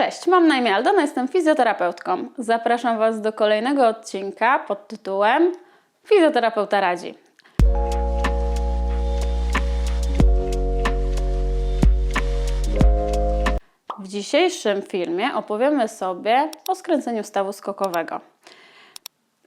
Cześć, mam na imię Aldona, jestem fizjoterapeutką. Zapraszam Was do kolejnego odcinka pod tytułem Fizjoterapeuta radzi. W dzisiejszym filmie opowiemy sobie o skręceniu stawu skokowego.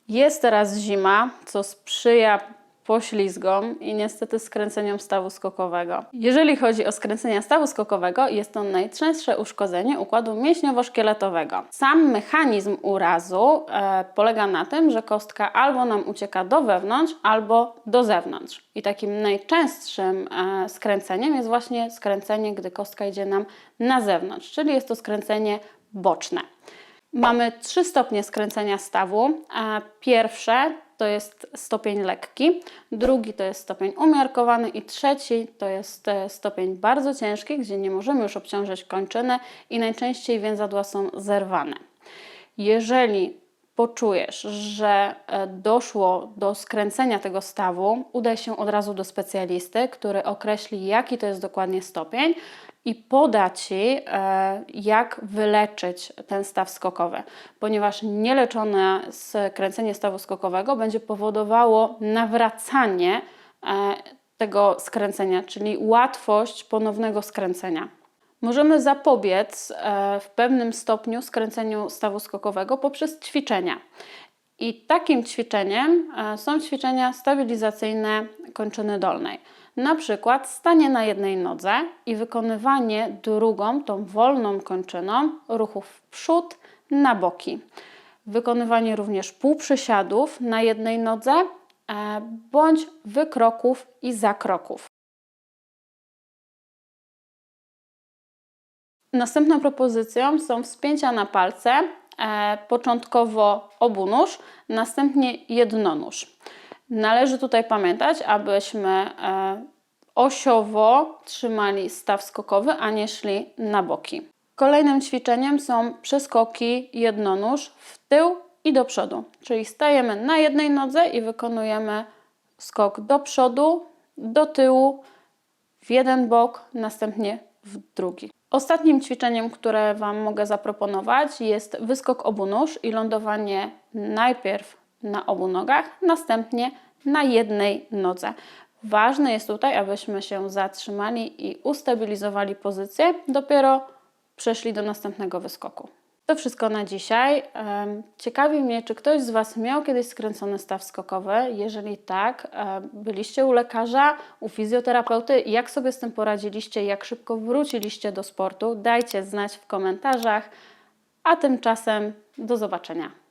Jest teraz zima, co sprzyja poślizgom i niestety skręceniom stawu skokowego. Jeżeli chodzi o skręcenia stawu skokowego, jest to najczęstsze uszkodzenie układu mięśniowo-szkieletowego. Sam mechanizm urazu e, polega na tym, że kostka albo nam ucieka do wewnątrz, albo do zewnątrz. I takim najczęstszym e, skręceniem jest właśnie skręcenie, gdy kostka idzie nam na zewnątrz, czyli jest to skręcenie boczne. Mamy trzy stopnie skręcenia stawu. A Pierwsze to jest stopień lekki, drugi to jest stopień umiarkowany i trzeci to jest e, stopień bardzo ciężki, gdzie nie możemy już obciążyć kończyny i najczęściej więzadła są zerwane. Jeżeli poczujesz, że e, doszło do skręcenia tego stawu, udaj się od razu do specjalisty, który określi, jaki to jest dokładnie stopień i poda Ci, e, jak wyleczyć ten staw skokowy, ponieważ nieleczone skręcenie stawu skokowego będzie powodowało nawracanie e, tego skręcenia, czyli łatwość ponownego skręcenia. Możemy zapobiec e, w pewnym stopniu skręceniu stawu skokowego poprzez ćwiczenia. I takim ćwiczeniem e, są ćwiczenia stabilizacyjne kończyny dolnej. Na przykład stanie na jednej nodze i wykonywanie drugą, tą wolną kończyną, ruchów w przód, na boki. Wykonywanie również półprzysiadów na jednej nodze e, bądź wykroków i zakroków. Następną propozycją są wspięcia na palce, e, początkowo obunóż, następnie jednonóż. Należy tutaj pamiętać, abyśmy e, osiowo trzymali staw skokowy, a nie szli na boki. Kolejnym ćwiczeniem są przeskoki jednonóż w tył i do przodu, czyli stajemy na jednej nodze i wykonujemy skok do przodu, do tyłu, w jeden bok, następnie w drugi. Ostatnim ćwiczeniem, które Wam mogę zaproponować, jest wyskok obu nóż i lądowanie najpierw na obu nogach, następnie na jednej nodze. Ważne jest tutaj, abyśmy się zatrzymali i ustabilizowali pozycję, dopiero przeszli do następnego wyskoku. To wszystko na dzisiaj. Ciekawi mnie, czy ktoś z Was miał kiedyś skręcony staw skokowy? Jeżeli tak, byliście u lekarza, u fizjoterapeuty, jak sobie z tym poradziliście, jak szybko wróciliście do sportu? Dajcie znać w komentarzach, a tymczasem do zobaczenia.